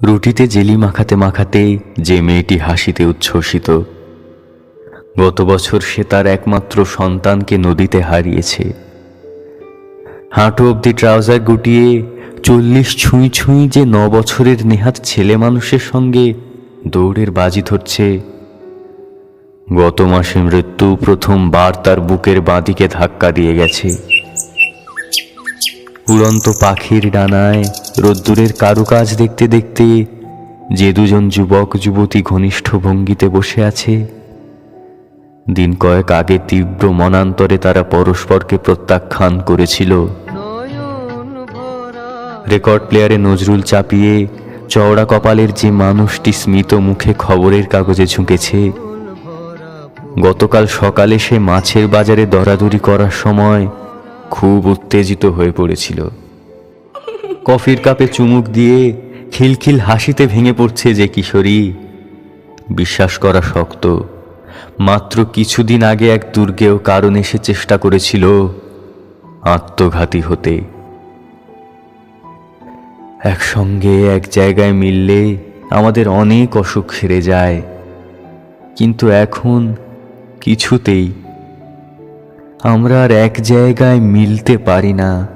রুটিতে jelly মাখাতে মাখাতে যে মেয়েটি হাসিতে উচ্ছ্বসিত, গত বছর সে তার একমাত্র সন্তানকে নদীতে হারিয়েছে। হাঁটু অবধি ট্রাউজার গুটিয়ে চল্লিশ ছুঁই ছুঁই যে ন বছরের নেহাত ছেলে মানুষের সঙ্গে দৌড়ের বাজি ধরছে, গত মাসে মৃত্যু প্রথমবার তার বুকের বাঁদিকে ধাক্কা দিয়ে গেছে। উড়ন্ত পাখির ডানায় রোদ্দুরের কারুকাজ দেখতে দেখতে যে দুজন যুবক যুবতী ঘনিষ্ঠ ভঙ্গিতে বসে আছে, দিন কয়েক আগে তীব্র মনান্তরে তারা পরস্পরকে প্রত্যাখ্যান করেছিল। রেকর্ড প্লেয়ারে নজরুল চাপিয়ে চওড়া কপালের যে মানুষটি স্মিত মুখে খবরের কাগজে ঝুঁকেছে, গতকাল সকালে সে মাছের বাজারে দরাদরি করার সময় খুব উত্তেজিত হয়ে পড়েছিল। কফির কাপে চুমুক দিয়ে খিলখিল হাসিতে ভেঙে পড়ছে যে কিশোরী। বিশ্বাস করা শক্ত। মাত্র কিছুদিন আগে এক দুর্গেও কারণ এসে চেষ্টা করেছিল আত্মঘাতী হতে। একসঙ্গে এক জায়গায় মিললে আমাদের অনেক অসুখ সেরে যায়। কিন্তু এখন কিছুতেই আমরা আর এক জায়গায় মিলতে পারি না।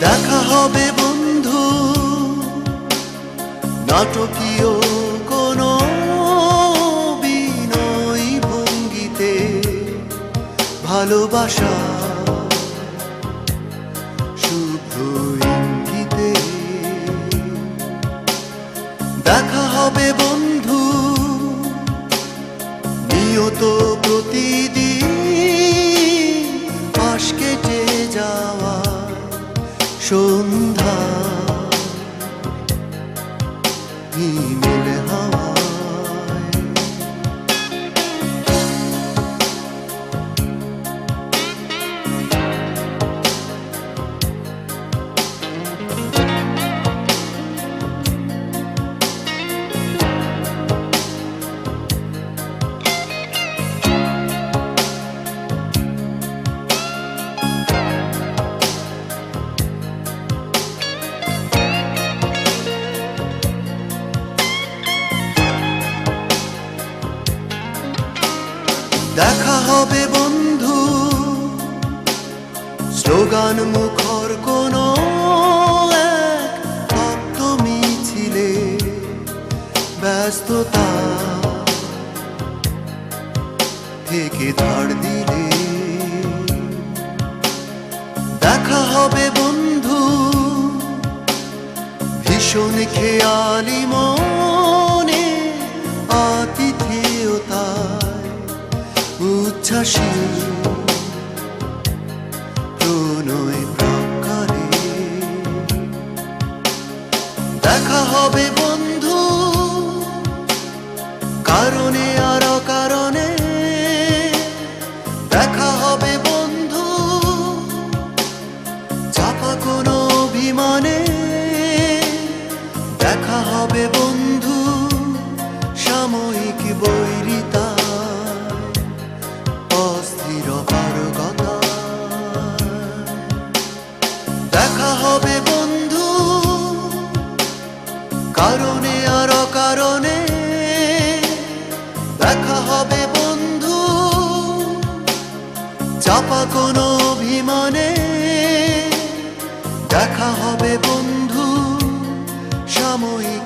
দেখা হবে বন্ধু। নাটকীয় কোনো বিনয় ভঙ্গিতে ভালোবাসা দেখা হবে বন্ধু নিয়ত প্রতিদিন সন্ধ্যা। দেখা হবে বন্ধু। স্লোগান মুখর কোন মিছিলে ব্যস্ততা থেকে ধার দিলে। দেখা হবে বন্ধু। ভীষণ খেয়ালি মনে উচ্ছ্বাসে প্রণয় দেখা হবে বন্ধু, কারণে আর কারণে দেখা হবে বন্ধু কোনো অভিমানে। দেখা হবে বন্ধু, সাময়িক বৈরী চাপা কোনো অভিমানে দেখা হবে বন্ধু সাময়িক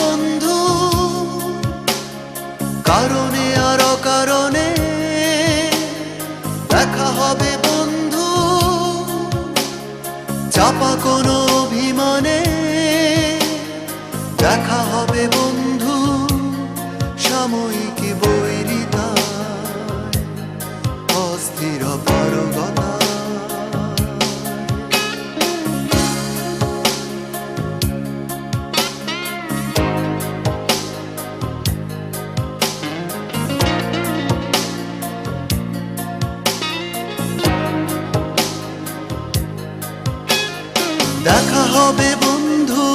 হবে বন্ধু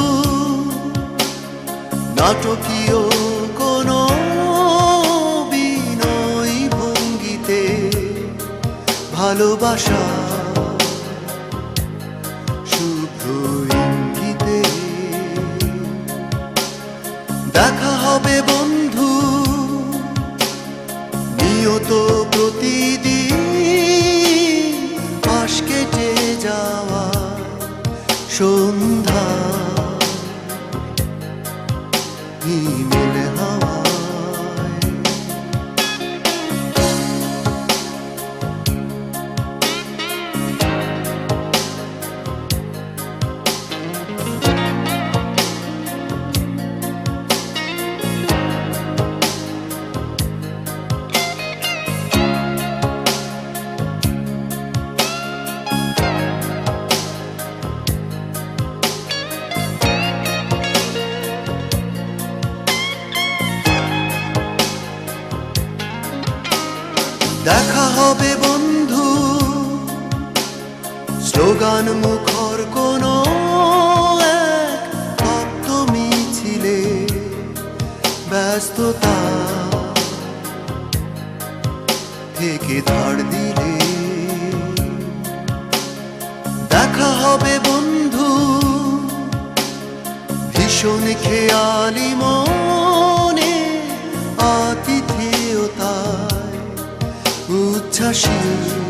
নাটকীয় কোনো বিনয় ভঙ্গিতে ভালোবাসা ইঙ্গিতে দেখা হবে বন্ধু নিয়ত প্রতিদিন সন্ধ্যা হিমেল স্লোগান মুখর কোন এক ভক্ত মিছিলে ব্যস্ততা। থেকে ধার দিলে। দেখা হবে বন্ধু, ভীষণ খেয়ালি মনে, আতিথেয়তায় উচ্ছ্বাসী।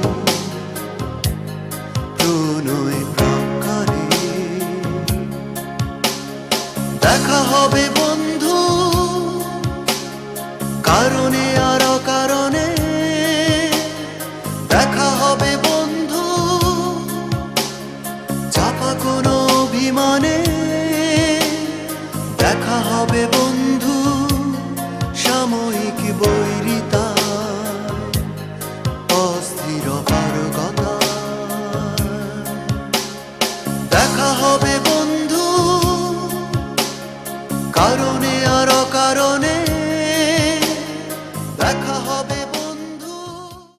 কারণে আর কারণে দেখা হবে বন্ধু। চাপা কোনো অভিমানে দেখা হবে বন্ধু। সাময়িক বৈর